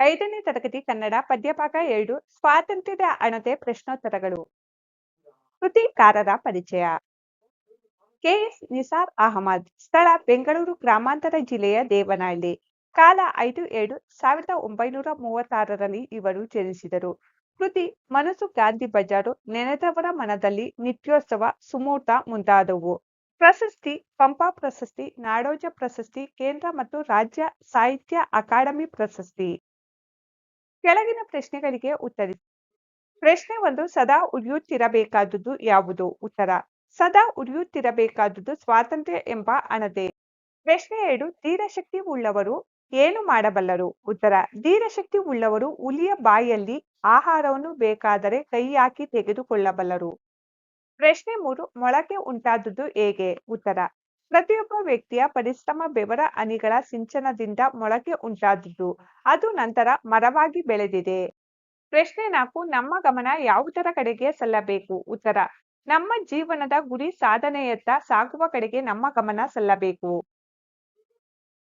ಐದನೇ ತರಗತಿ ಕನ್ನಡ ಪದ್ಯಭಾಗ ಎರಡು, ಸ್ವಾತಂತ್ರ್ಯದ ಅಣತೆ ಪ್ರಶ್ನೋತ್ತರಗಳು. ಕೃತಿಕಾರರ ಪರಿಚಯ. ಕೆಎಸ್ ನಿಸಾರ್ ಅಹಮದ್, ಸ್ಥಳ ಬೆಂಗಳೂರು, ಗ್ರಾಮಾಂತರ ಜಿಲ್ಲೆಯ ದೇವನಹಳ್ಳಿ. ಕಾಲ ಐದು ಏಳು ಸಾವಿರದ ಒಂಬೈನೂರ ಮೂವತ್ತಾರರಲ್ಲಿ ಇವರು ಜನಿಸಿದರು. ಕೃತಿ ಮನಸ್ಸು ಗಾಂಧಿ ಬಜಾರು ನೆನೆದವರ ಮನದಲ್ಲಿ ನಿತ್ಯೋತ್ಸವ ಸುಮೂರ್ತ ಮುಂತಾದವು. ಪ್ರಶಸ್ತಿ ಪಂಪಾ ಪ್ರಶಸ್ತಿ, ನಾಡೋಜ ಪ್ರಶಸ್ತಿ, ಕೇಂದ್ರ ಮತ್ತು ರಾಜ್ಯ ಸಾಹಿತ್ಯ ಅಕಾಡೆಮಿ ಪ್ರಶಸ್ತಿ. ಕೆಳಗಿನ ಪ್ರಶ್ನೆಗಳಿಗೆ ಉತ್ತರಿಸಿ ಪ್ರಶ್ನೆ ಒಂದು, ಸದಾ ಉಳಿಯುತ್ತಿರಬೇಕಾದುದು ಯಾವುದು? ಉತ್ತರ, ಸದಾ ಉಳಿಯುತ್ತಿರಬೇಕಾದುದು ಸ್ವಾತಂತ್ರ್ಯ ಎಂಬ ಅಣತೆ ಪ್ರಶ್ನೆ ಎರಡು, ಧೀರಶಕ್ತಿ ಉಳ್ಳವರು ಏನು ಮಾಡಬಲ್ಲರು? ಉತ್ತರ, ಧೀರಶಕ್ತಿ ಉಳ್ಳವರು ಹುಲಿಯ ಬಾಯಲ್ಲಿ ಆಹಾರವನ್ನು ಬೇಕಾದರೆ ಕೈ ಹಾಕಿ ತೆಗೆದುಕೊಳ್ಳಬಲ್ಲರು. ಪ್ರಶ್ನೆ ಮೂರು, ಮೊಳಕೆ ಉಂಟಾದುದು ಹೇಗೆ? ಉತ್ತರ ಪ್ರತಿಯೊಬ್ಬ ವ್ಯಕ್ತಿಯ ಪರಿಶ್ರಮ, ಬೆವರ ಹನಿಗಳ ಸಿಂಚನದಿಂದ ಮೊಳಕೆ ಉಂಟಾದುದು. ಅದು ನಂತರ ಮರವಾಗಿ ಬೆಳೆದಿದೆ. ಪ್ರಶ್ನೆ ನಾಲ್ಕು, ನಮ್ಮ ಗಮನ ಯಾವುದರ ಕಡೆಗೆ ಸಲ್ಲಬೇಕು? ಉತ್ತರ, ನಮ್ಮ ಜೀವನದ ಗುರಿ ಸಾಧನೆಯತ್ತ ಸಾಗುವ ಕಡೆಗೆ ನಮ್ಮ ಗಮನ ಸಲ್ಲಬೇಕು.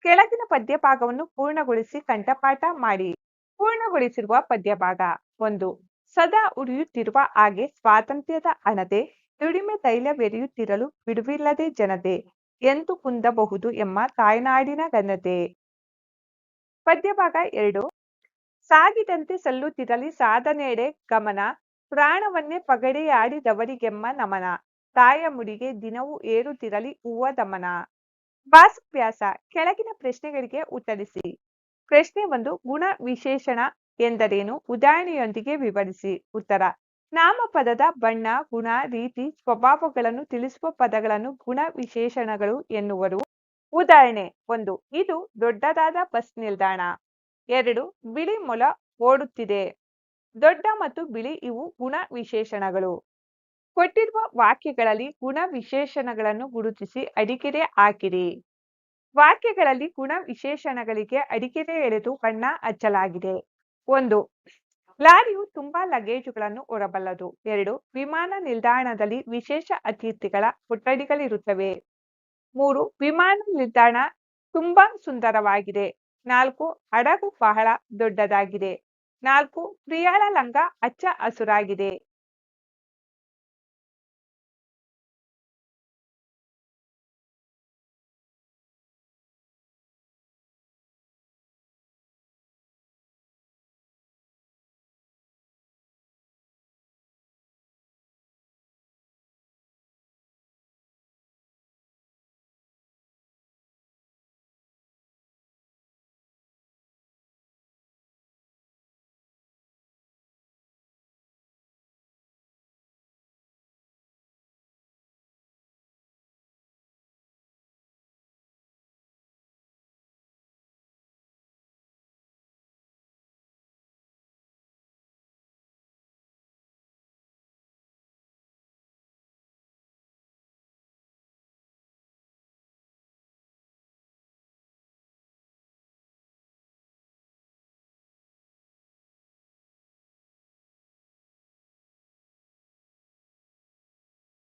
ಕೆಳಗಿನ ಪದ್ಯಭಾಗವನ್ನು ಪೂರ್ಣಗೊಳಿಸಿ ಕಂಠಪಾಠ ಮಾಡಿ. ಪೂರ್ಣಗೊಳಿಸಿರುವ ಪದ್ಯಭಾಗ ಒಂದು, ಸದಾ ಉರಿಯುತ್ತಿರುವ ಹಾಗೆ ಸ್ವಾತಂತ್ರ್ಯದ ಹಣತೆ ದುಡಿಮೆ ತೈಲವೆರೆಯುತ್ತಿರಲು ಬಿಡುವಿಲ್ಲದೆ ಜನತೆ. ಎಂದು ಕುಂದಬಹುದು ಎಂಬ ತಾಯ್ನಾಡಿನ ಘನತೆ. ಪದ್ಯಭಾಗ ಎರಡು. ಸಾಗಿದಂತೆ ಸಲ್ಲುತ್ತಿರಲಿ ಸಾಧನೆಡೆ ಗಮನ. ಪ್ರಾಣವನ್ನೇ ಪಗಡೆಯಾಡಿದವರಿಗೆಮ್ಮ ನಮನ. ತಾಯ ಮುಡಿಗೆ ದಿನವೂ ಏರುತ್ತಿರಲಿ ಹೂವ ದಮನ. ಭಾಸಾಭ್ಯಾಸ ಕೆಳಗಿನ ಪ್ರಶ್ನೆಗಳಿಗೆ ಉತ್ತರಿಸಿ. ಪ್ರಶ್ನೆ ಒಂದು, ಗುಣ ವಿಶೇಷಣ ಎಂದರೇನು? ಉದಾಹರಣೆಯೊಂದಿಗೆ ವಿವರಿಸಿ. ಉತ್ತರ ನಾಮಪದದ ಬಣ್ಣ, ಗುಣ, ರೀತಿ, ಸ್ವಭಾವಗಳನ್ನು ತಿಳಿಸುವ ಪದಗಳನ್ನು ಗುಣ ವಿಶೇಷಣಗಳು ಎನ್ನುವರು. ಉದಾಹರಣೆ, ಒಂದು, ಇದು ದೊಡ್ಡದಾದ ಬಸ್ ನಿಲ್ದಾಣ. ಎರಡು, ಬಿಳಿ ಮೊಲ ಓಡುತ್ತಿದೆ. ದೊಡ್ಡ ಮತ್ತು ಬಿಳಿ, ಇವು ಗುಣ ವಿಶೇಷಣಗಳು. ಕೊಟ್ಟಿರುವ ವಾಕ್ಯಗಳಲ್ಲಿ ಗುಣ ವಿಶೇಷಣಗಳನ್ನು ಗುರುತಿಸಿ ಅಡಿಕೆರೆ ಹಾಕಿರಿ. ವಾಕ್ಯಗಳಲ್ಲಿ ಗುಣ ವಿಶೇಷಣಗಳಿಗೆ ಅಡಿಕೆರೆ ಎಳೆದು ಬಣ್ಣ ಹಚ್ಚಲಾಗಿದೆ. ಒಂದು ಲಾರಿಯು ತುಂಬಾ ಲಗೇಜುಗಳನ್ನು ಹೊರಬಲ್ಲದು. ಎರಡು, ವಿಮಾನ ನಿಲ್ದಾಣದಲ್ಲಿ ವಿಶೇಷ ಅತಿಥಿಗಳ ಕೊಠಡಿಗಳಿರುತ್ತವೆ. ಮೂರು, ವಿಮಾನ ನಿಲ್ದಾಣ ತುಂಬಾ ಸುಂದರವಾಗಿದೆ. ನಾಲ್ಕು, ಹಡಗು ಬಹಳ ದೊಡ್ಡದಾಗಿದೆ. ನಾಲ್ಕು ಪ್ರಿಯಾಳ ಲಂಗ ಹಚ್ಚ ಹಸುರಾಗಿದೆ.